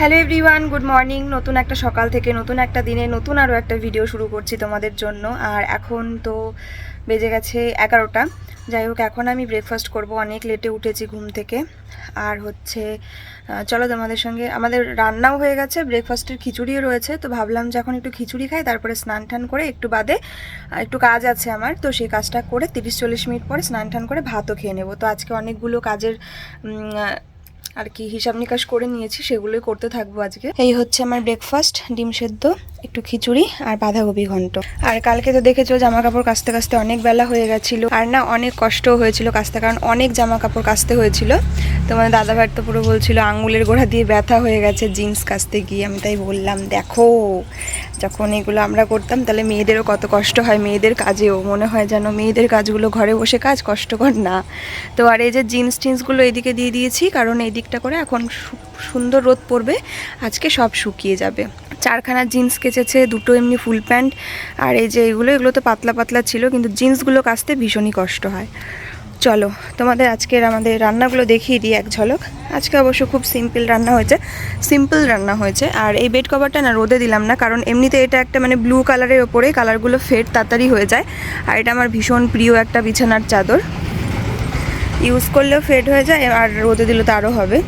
Hello everyone good morning নতুন একটা সকাল থেকে নতুন একটা দিনে নতুন আরও একটা ভিডিও শুরু করছি তোমাদের জন্য। আর এখন তো বেজে গেছে এগারোটা। যাই হোক, এখন আমি ব্রেকফাস্ট করব। অনেক লেটে উঠেছি ঘুম থেকে। আর হচ্ছে চলো তোমাদের সঙ্গে, আমাদের রান্নাও হয়ে গেছে ব্রেকফাস্টের খিচুড়িও রয়েছে। তো ভাবলাম যে এখন একটু খিচুড়ি খাই, তারপরে স্নান টান করে একটু বাদে একটু কাজ আছে আমার। তো সেই কাজটা করে তিরিশ চল্লিশ মিনিট পরে স্নান টান করে ভাতও খেয়ে নেব। তো আজকে অনেকগুলো কাজের আর কি হিসাব নিকাশ করে নিয়েছি, সেগুলোই করতে থাকব আজকে। এই হচ্ছে আমার ব্রেকফাস্ট ডিম সেদ্ধ একটু খিচুড়ি আর বাঁধাকপি ঘন্ট। আর কালকে তো দেখেছ জামা কাপড় কাচতে কাচতে অনেক বেলা হয়ে গেছিল। আর না, অনেক কষ্টও হয়েছিল কাচতে, কারণ অনেক জামা কাপড় কাচতে হয়েছিল। তোমার দাদা ভাই তো পুরো বলছিল, আঙুলের গোড়া দিয়ে ব্যথা হয়ে গেছে জিন্স কাচতে গিয়ে। আমি তাই বললাম, দেখো, যখন এগুলো আমরা করতাম, তাহলে মেয়েদেরও কত কষ্ট হয়, মেয়েদের কাজেও। মনে হয় যেন মেয়েদের কাজগুলো ঘরে বসে কাজ কষ্টকর না। তো আর এই যে জিন্স টিন্সগুলো এদিকে দিয়ে দিয়েছি, কারণ এই দিকটা করে এখন সুন্দর রোদ পড়বে, আজকে সব শুকিয়ে যাবে। চারখানা জিন্স কেচেছে দুটো এমনি ফুল প্যান্ট। আর এই যে এগুলো এগুলো তো পাতলা পাতলা ছিল, কিন্তু জিন্সগুলো কাচতে ভীষণই কষ্ট হয়। চলো, তোমাদের আজকের আমাদের রান্নাগুলো দেখিয়ে দিই এক ঝলক। আজকে অবশ্য খুব সিম্পল রান্না হয়েছে সিম্পল রান্না হয়েছে। আর এই বেড কভারটা না রোদে দিলাম না, কারণ এমনিতে এটা একটা মানে ব্লু কালারের ওপরে কালারগুলো ফেড তাড়াতাড়ি হয়ে যায়। আর এটা আমার ভীষণ প্রিয় একটা বিছানার চাদর। ইউজ করলেও ফেড হয়ে যায়, আর রোদে দিলে তো আরও হবে।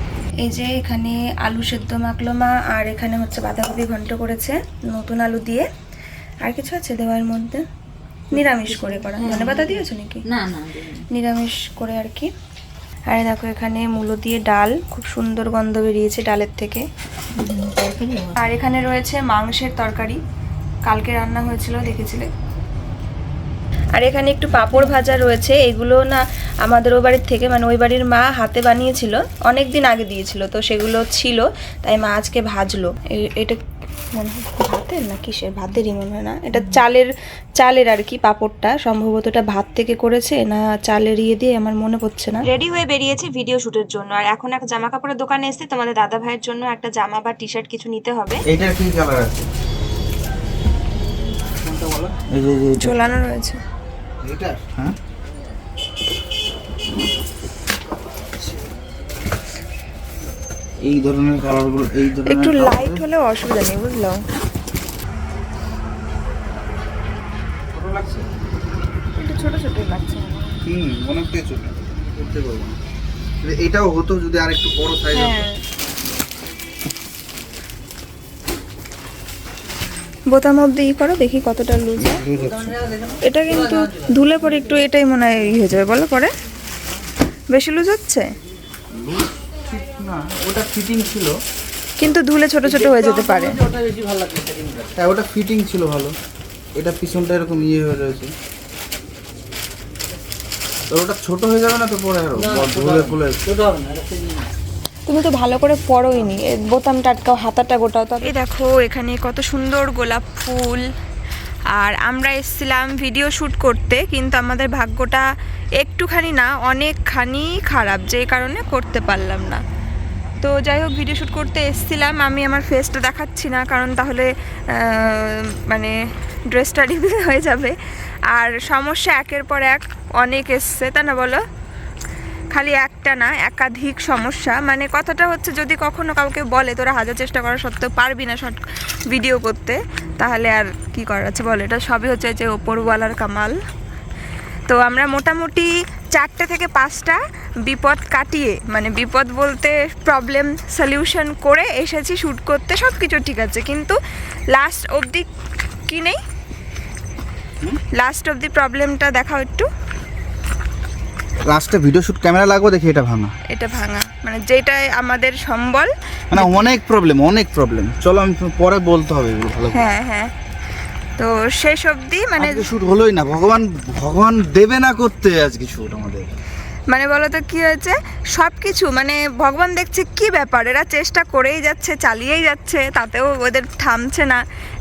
এই যে এখানে আলু সেদ্ধ মাখলো মা আর এখানে হচ্ছে বাঁধাকপি ঘন্ট করেছে নতুন আলু দিয়ে। আর কিছু আছে দেওয়ার মধ্যে? নিরামিষ করে করা। ধনে পাতা দিয়েছ নাকি? না না নিরামিষ করে আর কি। আর দেখো এখানে মূলো দিয়ে ডাল খুব সুন্দর গন্ধ বেরিয়েছে ডালের থেকে। আর এখানে রয়েছে মাংসের তরকারি। কালকে রান্না হয়েছিল দেখেছিলে? আর এখানে একটু পাঁপড় ভাজা রয়েছে এগুলো না আমাদের ও বাড়ির থেকে মানে ওই বাড়ির মা হাতে বানিয়েছিল অনেক দিন আগে দিয়েছিল তো সেগুলো ছিল তাই মা আজকে ভাজলো। এ- এটা মনে হয় ভাতের না কিসের? ভাতেরই মনে হয় না। এটা চালের চালের আর কি পাঁপড়টা সম্ভবত এটা ভাত থেকে করেছে না চালের ইয়ে দিয়ে আমার মনে পড়ছে না। রেডি হয়ে বেরিয়েছে ভিডিও শুটের জন্য। আর এখন একটা জামা কাপড়ের দোকানে এসে তোমাদের দাদা ভাইয়ের জন্য একটা জামা বা টি শার্ট কিছু নিতে হবে। এইটার কি কালার আছে? এই যে এই ঝোলানো রয়েছে। হ্যাঁ। এই ধরনের কালারগুলো এই ধরনের একটু লাইট হলেও অসুবিধা নেই বুঝলো? ছোট ছোট ছোট লাগছে। হুম অনেকটাই ছোট। করতে পারব। না। এটাও হতো যদি আর একটু বড় সাইজ হ্যাঁ। বোতাম অব্দি ই করো দেখি কতটা লুজ হয়। এটা কিন্তু ধুলে পরে একটু এটাই মনে হয় ই হয়ে যাবে বলো পরে। বেশি লুজ হচ্ছে? না ওটা ফিটিং ছিল কিন্তু ধুলে ছোট ছোট হয়ে যেতে পারে। হ্যাঁ ওটা ফিটিং ছিল ভালো। এটা পিছনটা এরকম ইয়ে হয়ে রয়েছে। তো ওটা ছোট হয়ে যাবে না তো পরে আরও? ভুলে ফুলে। তুমি তো ভালো করে পরোই নি বোতাম টাটকাও হাতাটা গোটাও, তো এই দেখো, এখানে কত সুন্দর গোলাপ ফুল। আর আমরা এসেছিলাম ভিডিও শ্যুট করতে, কিন্তু আমাদের ভাগ্যটা একটুখানি না, অনেকখানি খারাপ, যেই কারণে করতে পারলাম না। তো যাই হোক, ভিডিও শ্যুট করতে এসেছিলাম। আমি আমার ফেসটা দেখাচ্ছি না, কারণ তাহলে মানে ড্রেসটা রিভিল হয়ে যাবে। আর সমস্যা একের পর এক, অনেক এসছে তা না বলো? খালি একটা না একাধিক সমস্যা। মানে কথাটা হচ্ছে যদি কখনো কাউকে বলে তোরা হাজার চেষ্টা করা সত্ত্বেও পারবি না শর্ট ভিডিও করতে তাহলে আর কি করার আছে বল? এটা সবই হচ্ছে যে ওপরওয়ালার কামাল। তো আমরা মোটামুটি চারটে থেকে পাঁচটা বিপদ কাটিয়ে মানে বিপদ বলতে প্রবলেম সলিউশন করে এসেছি শ্যুট করতে সব কিছু ঠিক আছে। কিন্তু লাস্ট অবধি কি নেই? লাস্ট অবধি প্রবলেমটা দেখাও একটু। লাস্টে ভিডিও শুট ক্যামেরা লাগবে দেখি এটা ভাঙা। এটা ভাঙা। মানে যেটাই আমাদের সম্বল মানে অনেক প্রবলেম অনেক প্রবলেম চলো আমি পরে বলতে হবে এগুলো ভালো হ্যাঁ হ্যাঁ। তো শেষ অবধি মানে শুট হলোই না ভগবান ভগবান দেবে না করতে আজকে শুট আমাদের। মানে বলো তো কি হয়েছে? সব কিছু মানে ভগবান দেখছে কি ব্যাপার? এরা চেষ্টা করেই যাচ্ছে চালিয়েই যাচ্ছে তাতেও ওদের থামছে না।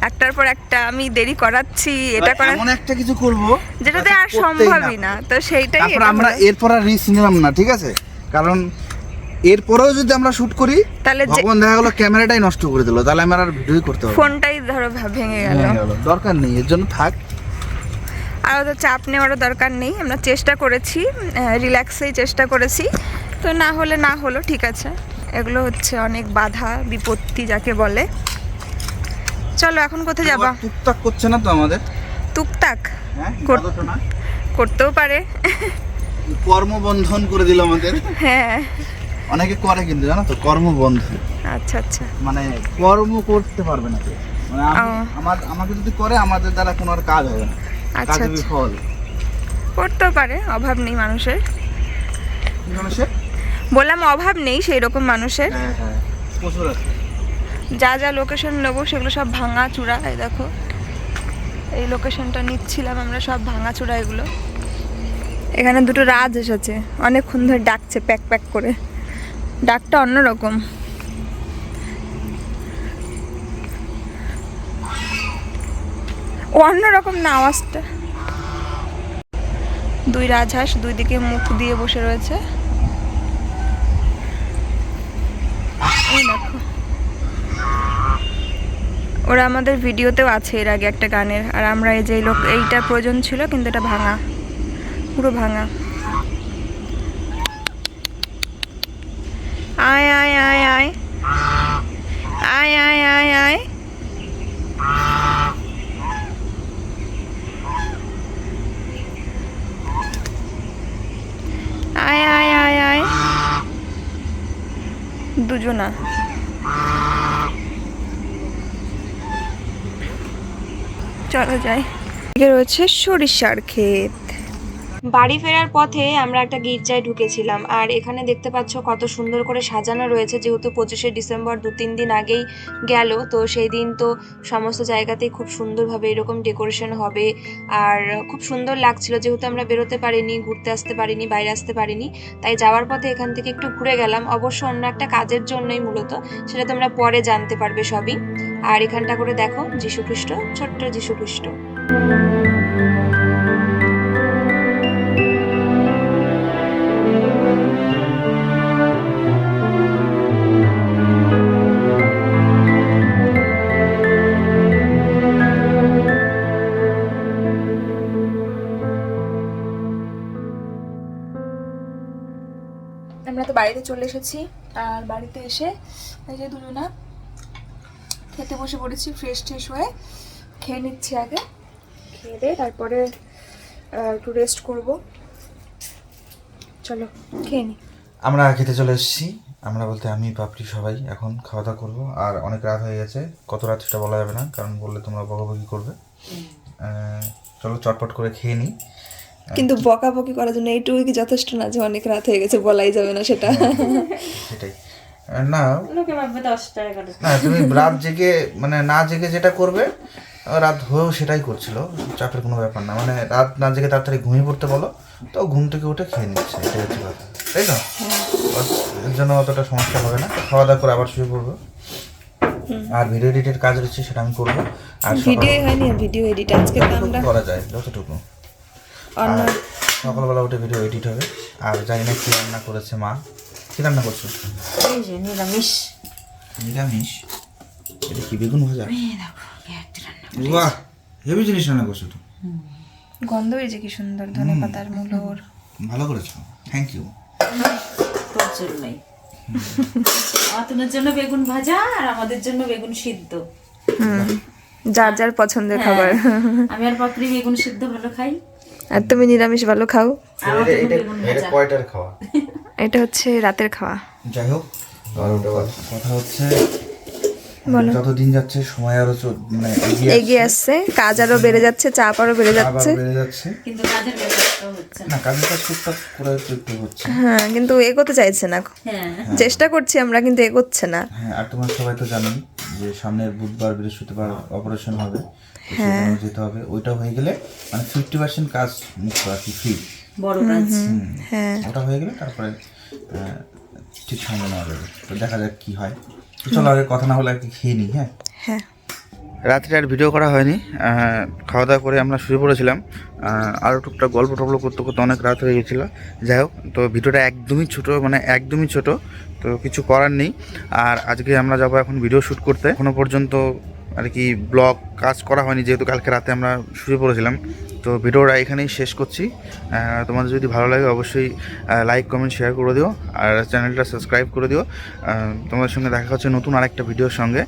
একটার পর একটা আমি দেরি করাচ্ছি এটা করা এমন একটা কিছু করব যেটাতে আর সম্ভবই না তো সেইটাই আমরা এরপর আর রিস্ক নিলাম না ঠিক আছে? কারণ এরপরেও যদি আমরা শুট করি তাহলে ভগবান দেখা গেলো ক্যামেরাটাই নষ্ট করে দিল তাহলে আমার আর ভিডিওই করতে হবে ফোনটাই ধরো ভেঙে গেল। দরকার নেই এর জন্য থাক। আর অত চাপ নেওয়ারও দরকার নেই। আমরা চেষ্টা করেছি রিল্যাক্সেই চেষ্টা করেছি। তো না হলে না হলো ঠিক আছে। এগুলো হচ্ছে অনেক বাধা বিপত্তি যাকে বলে। চলো এখন কোথায় যাবা? টুকটাক করছে না তো আমাদের? টুকটাক? হ্যাঁ? করতেও পারে। কর্মবন্ধন করে দিল আমাদের। হ্যাঁ। অনেকে করে কিন্তু জানো তো কর্মবন্ধন। আচ্ছা আচ্ছা। মানে কর্ম করতে পারবে না মানে আমি- আমার আমাকে যদি করে আমাদের দ্বারা কোনো আর কাজ হবে না। আচ্ছা আচ্ছা। বিফল করতেও পারে অভাব নেই মানুষের। মানুষের? বললাম অভাব নেই সেই রকম মানুষের। হ্যাঁ হ্যাঁ প্রচুর আছে। যা যা লোকেশন নেব সেগুলো সব ভাঙা চূড়া এই দেখো। এই লোকেশনটা নিচ্ছিলাম আমরা সব ভাঙা চূড়া এগুলো। এখানে দুটো রাজ এসেছে অনেকক্ষণ ধরে ডাকছে প্যাক প্যাক করে। ডাকটা অন্যরকম। অন্যরকম না আওয়াজটা। দুই রাজহাঁস দুই দিকে মুখ দিয়ে বসে রয়েছে। ওরা আমাদের ভিডিওতেও আছে এর আগে একটা গানের, আর আমরা এই যে লোক এইটা প্রয়োজন ছিল, কিন্তু এটা ভাঙা। পুরো ভাঙা। আয় আয় আয় আয়। আয় আয় আয় আয়। বুঝো না। চলো যাই। রয়েছে সরিষার ক্ষেত। বাড়ি ফেরার পথে আমরা একটা গির্জায় ঢুকেছিলাম। আর এখানে দেখতে পাচ্ছ কত সুন্দর করে সাজানো রয়েছে, যেহেতু পঁচিশে ডিসেম্বর দু তিন দিন আগেই গেল, তো সেই দিন তো সমস্ত জায়গাতেই খুব সুন্দরভাবে এরকম ডেকোরেশন হবে। আর খুব সুন্দর লাগছিল, যেহেতু আমরা বেরোতে পারিনি, ঘুরতে আসতে পারিনি, বাইরে আসতে পারিনি, তাই যাওয়ার পথে এখান থেকে একটু ঘুরে গেলাম। অবশ্য অন্য একটা কাজের জন্যই মূলত, সেটা তোমরা পরে জানতে পারবে সবই। আর এখানটা করে দেখো যীশুখ্রিস্ট ছোট্ট যীশুখ্রিস্ট বাড়িতে চলে এসেছি আর বাড়িতে এসে এই যে দুজনা খেতে বসে পড়েছি ফ্রেশ ট্রেশ হয়ে খেয়ে নিচ্ছি আগে। খেয়ে দিয়ে তারপরে একটু রেস্ট করব। চলো খেয়ে নি। আমরা খেতে চলে এসেছি। আমরা বলতে আমি পাপড়ি সবাই এখন খাওয়া দাওয়া করব। আর অনেক রাত হয়ে গেছে কত রাত সেটা বলা যাবে না কারণ বললে তোমরা বকাবকি করবে। চলো চটপট করে খেয়ে নিই কিন্তু বকাবকি করার জন্য এইটুকু কি যথেষ্ট না যে অনেক রাত হয়ে গেছে বলাই যাবে না সেটা। সেটাই। না। লোকে ভাববে দশটা না তুমি রাত জেগে মানে না জেগে যেটা করবে রাত হয়েও সেটাই করছিল চাপের কোনো ব্যাপার না। মানে রাত না জেগে তাড়াতাড়ি ঘুমিয়ে পড়তে বলো তো ঘুম থেকে উঠে খেয়ে নিচ্ছে এটাই হচ্ছে কথা। তাই তো? এর জন্য অতটা সমস্যা হবে না। খাওয়া দাওয়া করে আবার শুয়ে পড়ব। আর ভিডিও এডিটের কাজ রয়েছে সেটা আমি করব। আর ভিডিও হয়নি ভিডিও এডিট আজকে আমরা করা যায় যতটুকু। সকালবেলা উঠে ভিডিও এডিট হবে। আর জানি না কি রান্না করেছে মা। কি রান্না করছ? এই যে নিরামিষ। নিরামিষ? এটা কি বেগুন ভাজা? বাহ! হেভি জিনিস রান্না করছ তো। গন্ধ হয়েছে কি সুন্দর ধনে পাতার মূলর। ভালো করেছ। থ্যাংক ইউ তোর জন্যই। অতনের জন্য বেগুন ভাজা আর আমাদের জন্য বেগুন সিদ্ধ। হুম। যার যার পছন্দের খাবার। আমি আর পাপড়ি বেগুন সিদ্ধ ভালো খাই। আর তুমি নিরামিষ ভালো খাও। এটা হচ্ছে রাতের খাওয়া। যাই হোক কথা হচ্ছে বলো। যত দিন যাচ্ছে সময় আরও মানে এগিয়ে আসছে। কাজ আরও বেড়ে যাচ্ছে চাপ আরও বেড়ে যাচ্ছে। বেড়ে যাচ্ছে। কিন্তু কাজের হচ্ছে না। না কাজের কাজ টুকটাক করে একটু একটু হচ্ছে। হ্যাঁ কিন্তু এগোতে চাইছে না। হ্যাঁ। চেষ্টা করছি আমরা কিন্তু এগোচ্ছে না। হ্যাঁ আর তোমার সবাই তো জানেন যে সামনের বুধবার বৃহস্পতিবার অপারেশন হবে। সেখানেও যেতে হবে। ওইটা হয়ে গেলে মানে ফিফটি পার্সেন্ট কাজ মুক্ত আর কি ফ্রি বড় কাজ। হ্যাঁ। ওটা হয়ে গেলে তারপরে ঠিক সঙ্গে নেওয়া যাবে। তো দেখা যাক কি হয়। তো চলো আগে কথা না বলে আর কি খেয়ে নিই হ্যাঁ? হ্যাঁ। রাত্রে আর ভিডিও করা হয়নি খাওয়া দাওয়া করে আমরা শুয়ে পড়েছিলাম আরও টুকটাক গল্প টল্প করতে করতে অনেক রাত হয়ে গেছিল। যাই হোক তো ভিডিওটা একদমই ছোট মানে একদমই ছোট তো কিছু করার নেই। আর আজকে আমরা যাব এখন ভিডিও শ্যুট করতে। এখনও পর্যন্ত আর কি ব্লগ কাজ করা হয়নি যেহেতু কালকে রাতে আমরা শুয়ে পড়েছিলাম। তো ভিডিওটা এখানেই শেষ করছি। তোমাদের যদি ভালো লাগে অবশ্যই লাইক কমেন্ট শেয়ার করে দিও। আর চ্যানেলটা সাবস্ক্রাইব করে দিও। তোমাদের সঙ্গে দেখা হচ্ছে নতুন আরেকটা ভিডিওর সঙ্গে।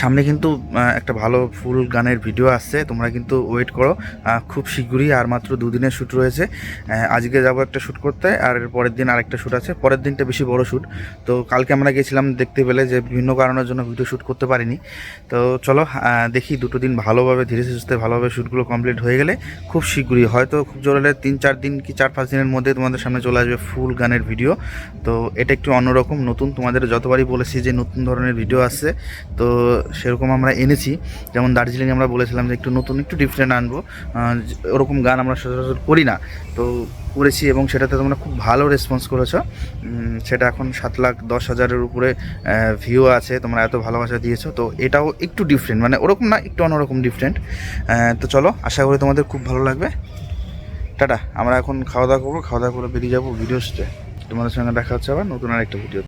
সামনে কিন্তু একটা ভালো ফুল গানের ভিডিও আসছে, তোমরা কিন্তু ওয়েট করো। খুব শীঘ্রই আর মাত্র দুদিনের শ্যুট রয়েছে। আজকে যাব একটা শ্যুট করতে, আর পরের দিন আরেকটা শ্যুট আছে। পরের দিনটা বেশি বড় শ্যুট তো কালকে আমরা গেছিলাম দেখতে পেলে যে বিভিন্ন কারণের জন্য ভিডিও শ্যুট করতে পারিনি। তো চলো দেখি দুটো দিন ভালোভাবে, ধীরে সুস্থে ভালোভাবে শ্যুটগুলো কমপ্লিট হয়ে গেলে খুব শীঘ্রই। হয়তো খুব জোর হলে তিন, চার দিন কি চার, পাঁচ দিনের মধ্যে তোমাদের সামনে চলে আসবে ফুল গানের ভিডিও তো এটা একটু অন্যরকম, নতুন। তোমাদের যতবারই বলেছি যে নতুন ধরনের ভিডিও আসছে, তো সেরকম আমরা এনেছি। যেমন দার্জিলিং আমরা বলেছিলাম যে একটু নতুন, একটু ডিফারেন্ট আনব। ওরকম গান আমরা সচরাচর করি না। তো করেছি এবং সেটাতে তোমরা খুব ভালো রেসপন্স করেছ। সেটা এখন সাত লাখ দশ হাজারের উপরে ভিউ আছে। তোমরা এত ভালোবাসা দিয়েছ। তো এটাও একটু ডিফারেন্ট মানে ওরকম না, একটু অন্যরকম ডিফারেন্ট তো চলো, আশা করি তোমাদের খুব ভালো লাগবে। টাটা। আমরা এখন খাওয়া দাওয়া করব। খাওয়া দাওয়া করে বেরিয়ে যাব ভিডিও তোমাদের সঙ্গে দেখা হচ্ছে আবার নতুন আরেকটা ভিডিও